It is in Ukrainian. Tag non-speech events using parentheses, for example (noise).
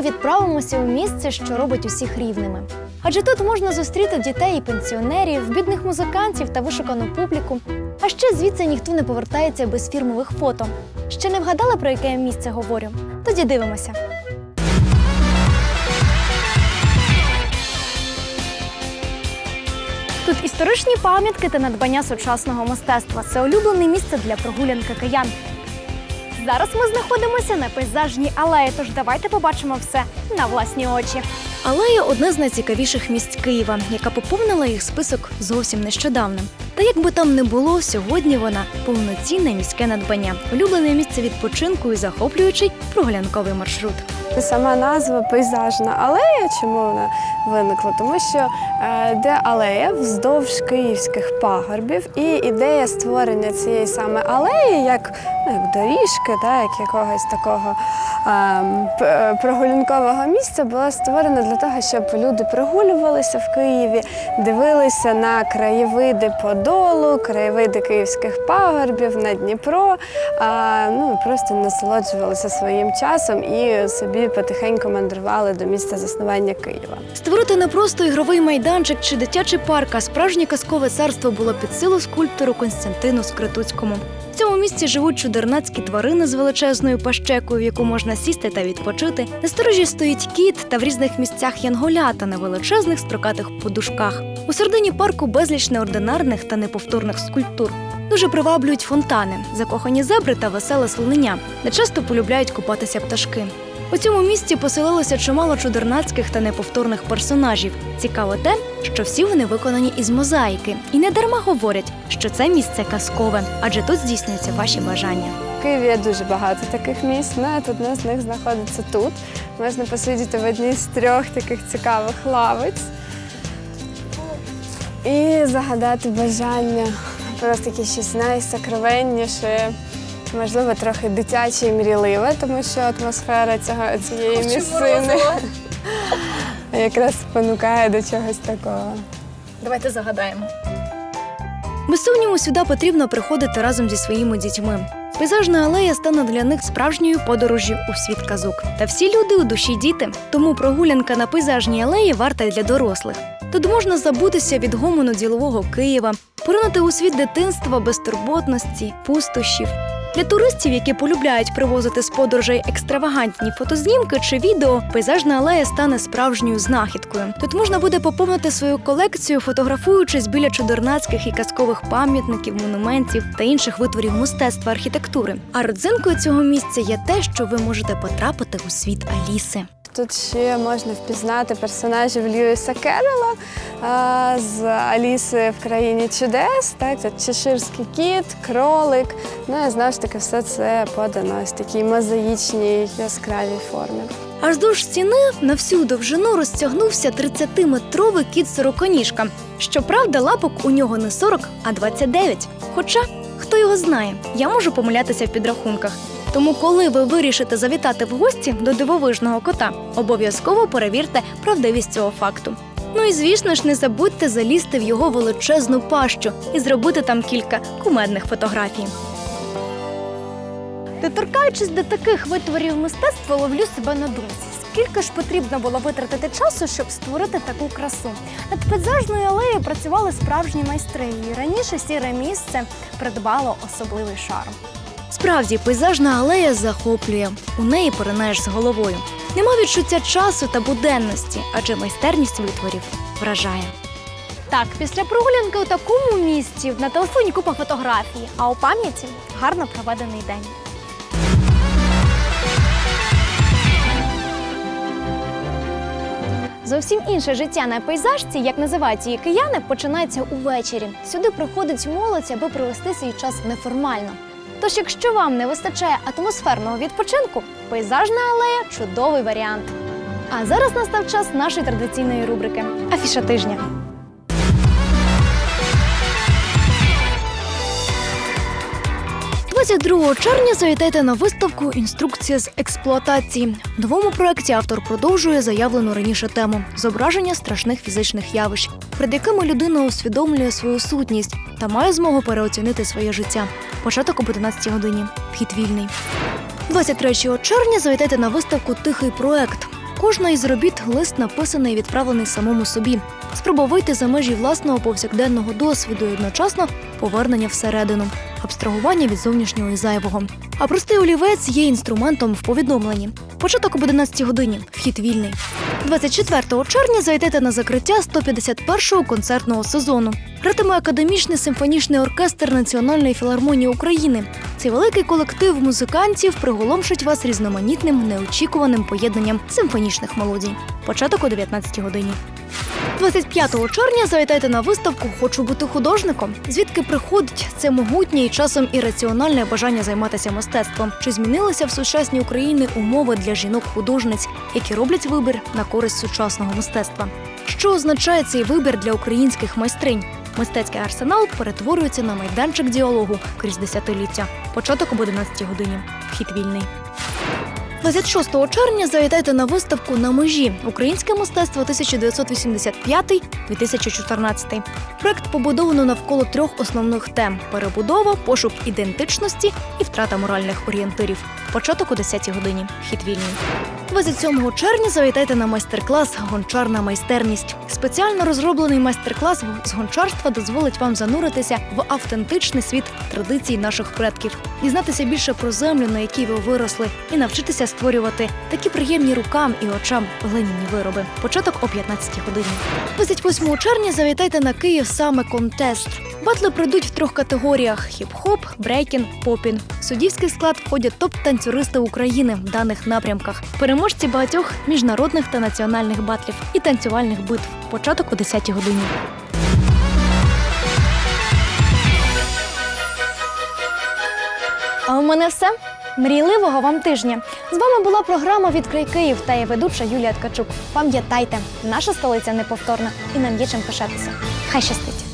Відправимося у місце, що робить усіх рівними. Адже тут можна зустріти дітей і пенсіонерів, бідних музикантів та вишукану публіку. А ще звідси ніхто не повертається без фірмових фото. Ще не вгадали, про яке я місце говорю? Тоді дивимося. Тут історичні пам'ятки та надбання сучасного мистецтва. Це улюблене місце для прогулянки киян. Зараз ми знаходимося на пейзажній алеї, тож давайте побачимо все на власні очі. Алея одне з найцікавіших місць Києва, яка поповнила їх список зовсім нещодавно. Та як би там не було, сьогодні вона повноцінне міське надбання, улюблене місце відпочинку і захоплюючий прогулянковий маршрут. Сама назва пейзажна алея. Чому вона виникла? Тому що е, де алея вздовж київських пагорбів, і ідея створення цієї саме алеї, як, ну, як доріжки, да, як якогось такого ем, е, прогулянкового місця, була створена для того, щоб люди прогулювалися в Києві, дивилися на краєвиди Подолу, краєвиди київських пагорбів на Дніпро, а, ну просто насолоджувалися своїм часом і собі потихеньку мандрували до місця заснування Києва. Створити не просто ігровий майданчик чи дитячий парк, а справжнє казкове царство було під силу скульптору Константину Скритуцькому. Місці живуть чудернацькі тварини з величезною пащекою, в яку можна сісти та відпочити. На сторожі стоїть кіт та в різних місцях янголята на величезних строкатих подушках. У середині парку безліч неординарних та неповторних скульптур. Дуже приваблюють фонтани, закохані зебри та веселе слонення, де часто полюбляють купатися пташки. У цьому місці поселилося чимало чудернацьких та неповторних персонажів. Цікаво те, що всі вони виконані із мозаїки, і не дарма говорять, що це місце казкове, адже тут здійснюються ваші бажання. В Києві є дуже багато таких місць. Навіть одне з них знаходиться тут. Можна посидіти в одній з трьох таких цікавих лавиць і загадати бажання. Просто таке щось найсокровенніше, можливо, трохи дитяче і мрійливе, тому що атмосфера цього, цієї місцини (laughs) якраз спонукає до чогось такого. Давайте загадаємо. Без сумніву, сюди потрібно приходити разом зі своїми дітьми. Пейзажна алея стане для них справжньою подорожжю у світ казок. Та всі люди у душі діти. Тому прогулянка на пейзажній алеї варта для дорослих. Тут можна забутися від гомону ділового Києва, поринути у світ дитинства, безтурботності, пустощів. Для туристів, які полюбляють привозити з подорожей екстравагантні фотознімки чи відео, пейзажна алея стане справжньою знахідкою. Тут можна буде поповнити свою колекцію, фотографуючись біля чудернацьких і казкових пам'ятників, монументів та інших витворів мистецтва архітектури. А родзинкою цього місця є те, що ви можете потрапити у світ Аліси. Тут ще можна впізнати персонажів Льюіса Керрола з Аліси в країні чудес. Так, це чеширський кіт, кролик. Ну і знову ж таки, все це подано ось такій мозаїчній яскравій формі. Аж здовж стіни на всю довжину розтягнувся 30-метровий кіт сороконіжка. Щоправда, лапок у нього не 40, а 29. Хоча, хто його знає, я можу помилятися в підрахунках. Тому, коли ви вирішите завітати в гості до дивовижного кота, обов'язково перевірте правдивість цього факту. Ну і звісно ж, не забудьте залізти в його величезну пащу і зробити там кілька кумедних фотографій. Доторкаючись до таких витворів мистецтва, ловлю себе на думці. Скільки ж потрібно було витратити часу, щоб створити таку красу? Над пейзажною алеєю працювали справжні майстри, і раніше сіре місце придбало особливий шарм. Справді, пейзажна алея захоплює. У неї поринаєш з головою. Нема відчуття часу та буденності, адже майстерність витворів вражає. Так, після прогулянки у такому місці на телефоні купа фотографій, а у пам'яті гарно проведений день. Зовсім інше життя на пейзажці, як називають її кияни, починається увечері. Сюди приходить молодь, аби провести свій час неформально. Тож, якщо вам не вистачає атмосферного відпочинку, пейзажна алея чудовий варіант. А зараз настав час нашої традиційної рубрики Афіша тижня. – 22 червня завітайте на виставку Інструкція з експлуатації. В новому проєкті автор продовжує заявлену раніше тему зображення страшних фізичних явищ, перед якими людина усвідомлює свою сутність та має змогу переоцінити своє життя. Початок об 11 годині. Вхід вільний. 23 червня завітайте на виставку Тихий проект. кожна із робіт лист написаний і відправлений самому собі. Спроба вийти за межі власного повсякденного досвіду і одночасно повернення всередину, абстрагування від зовнішнього і зайвого. А простий олівець є інструментом в повідомленні. Початок об 11 годині. Вхід вільний. 24 червня зайдете на закриття 151-го концертного сезону. Гратиме академічний симфонічний оркестр Національної філармонії України. Цей великий колектив музикантів приголомшить вас різноманітним неочікуваним поєднанням симфонічних мелодій. Початок о 19 годині. 25 червня завітайте на виставку Хочу бути художником. Звідки приходить це могутнє і часом ірраціональне бажання займатися мистецтвом? Чи змінилися в сучасній Україні умови для жінок-художниць, які роблять вибір на користь сучасного мистецтва? Що означає цей вибір для українських майстринь? Мистецький арсенал перетворюється на майданчик діалогу крізь десятиліття. Початок об 11 годині. Вхід вільний. 26 червня завітайте на виставку на межі Українське мистецтво 1985-2014. Проект побудовано навколо трьох основних тем: перебудова, пошук ідентичності і втрата моральних орієнтирів. Початок о 10 годині. Вхід вільний. 27 червня завітайте на майстер-клас Гончарна майстерність. Спеціально розроблений майстер-клас з гончарства дозволить вам зануритися в автентичний світ традицій наших предків, дізнатися більше про землю, на якій ви виросли, і навчитися створювати такі приємні рукам і очам глиняні вироби. Початок о 15 годині. 28 червня завітайте на Київ саме контест. Батли пройдуть в трьох категоріях: хіп-хоп, брейкін, попін. В суддівський склад входять топ-танцюристи України в даних напрямках, переможці багатьох міжнародних та національних батлів і танцювальних битв. Початок о 10 годині. А у мене все. Мрійливого вам тижня. З вами була програма Відкрий Київ та я ведуча Юлія Ткачук. Пам'ятайте, наша столиця неповторна і нам є чим пишатися. Хай щастить!